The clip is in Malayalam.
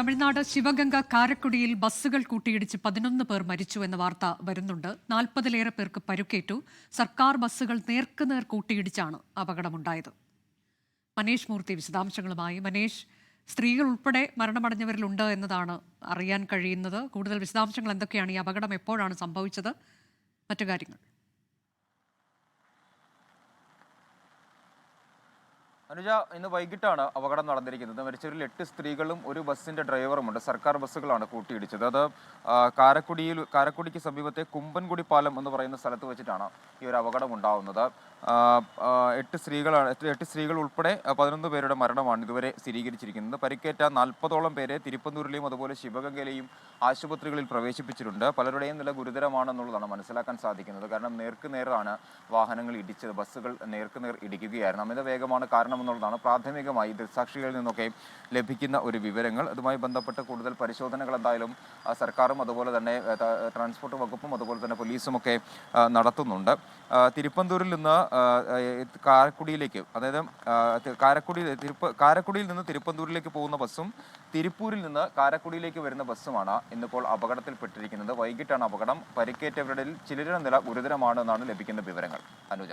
തമിഴ്നാട് ശിവഗംഗ കാരക്കുടിയിൽ ബസ്സുകൾ കൂട്ടിയിടിച്ച് പതിനൊന്ന് പേർ മരിച്ചു എന്ന വാർത്ത വരുന്നുണ്ട്. നാൽപ്പതിലേറെ പേർക്ക് പരുക്കേറ്റു. സർക്കാർ ബസ്സുകൾ നേർക്കുനേർ കൂട്ടിയിടിച്ചാണ് അപകടമുണ്ടായത്. മനേഷ് മൂർത്തി വിശദാംശങ്ങളുമായി. മനേഷ് സ്ത്രീകൾ ഉൾപ്പെടെ മരണമടഞ്ഞവരിലുണ്ട് എന്നതാണ് അറിയാൻ കഴിയുന്നത്. കൂടുതൽ വിശദാംശങ്ങൾ എന്തൊക്കെയാണ്? ഈ അപകടം എപ്പോഴാണ് സംഭവിച്ചത്? മറ്റു കാര്യങ്ങൾ. അനുജ ഇന്ന് വൈകിട്ടാണ് അപകടം നടന്നിരിക്കുന്നത്. മരിച്ചവരിൽ എട്ട് സ്ത്രീകളും ഒരു ബസ്സിന്റെ ഡ്രൈവറുമുണ്ട് സർക്കാർ ബസ്സുകളാണ് കൂട്ടിയിടിച്ചത്. അത് കാരക്കുടിയിൽ കാരക്കുടിക്ക് സമീപത്തെ കുമ്പൻകുടി പാലം എന്ന് പറയുന്ന സ്ഥലത്ത് വെച്ചിട്ടാണ് ഈ ഒരു അപകടം ഉണ്ടാവുന്നത്. എട്ട് സ്ത്രീകളാണ് എട്ട് സ്ത്രീകൾ ഉൾപ്പെടെ പതിനൊന്ന് പേരുടെ മരണമാണ് ഇതുവരെ സ്ഥിരീകരിച്ചിരിക്കുന്നത്. പരിക്കേറ്റ നാൽപ്പതോളം പേരെ തിരുപ്പന്തൂരിലെയും അതുപോലെ ശിവഗംഗയിലെയും ആശുപത്രികളിൽ പ്രവേശിപ്പിച്ചിട്ടുണ്ട്. പലരുടെയും നില ഗുരുതരമാണെന്നുള്ളതാണ് മനസ്സിലാക്കാൻ സാധിക്കുന്നത്. കാരണം നേർക്ക് നേരാണ് വാഹനങ്ങൾ ഇടിച്ചത്. ബസ്സുകൾ നേർക്ക് നേർ ഇടിക്കുകയായിരുന്നു. അമിത വേഗമാണ് കാരണമെന്നുള്ളതാണ് പ്രാഥമികമായി ദൃക്സാക്ഷികളിൽ നിന്നൊക്കെ ലഭിക്കുന്ന ഒരു വിവരങ്ങൾ. അതുമായി ബന്ധപ്പെട്ട് കൂടുതൽ പരിശോധനകൾ എന്തായാലും സർക്കാരും അതുപോലെ തന്നെ ട്രാൻസ്പോർട്ട് വകുപ്പും അതുപോലെ തന്നെ പോലീസും ഒക്കെ ആ, നടത്തുന്നുണ്ട്. തിരുപ്പന്തൂരിൽ നിന്ന് കാരക്കുടിയിലേക്ക് അതായത് കാരക്കുടി തിരുപ്പ കാരക്കുടിയിൽ നിന്ന് തിരുപ്പന്തൂരിലേക്ക് പോകുന്ന ബസ്സും തിരുപ്പൂരിൽ നിന്ന് കാരക്കുടിയിലേക്ക് വരുന്ന ബസ്സുമാണ് ഇന്നിപ്പോൾ അപകടത്തിൽപ്പെട്ടിരിക്കുന്നത്. വൈകിട്ടാണ് അപകടം. പരിക്കേറ്റവരുടെ ചിലരുടെ നില ഗുരുതരമാണെന്നാണ് ലഭിക്കുന്ന വിവരങ്ങൾ. അനുജ.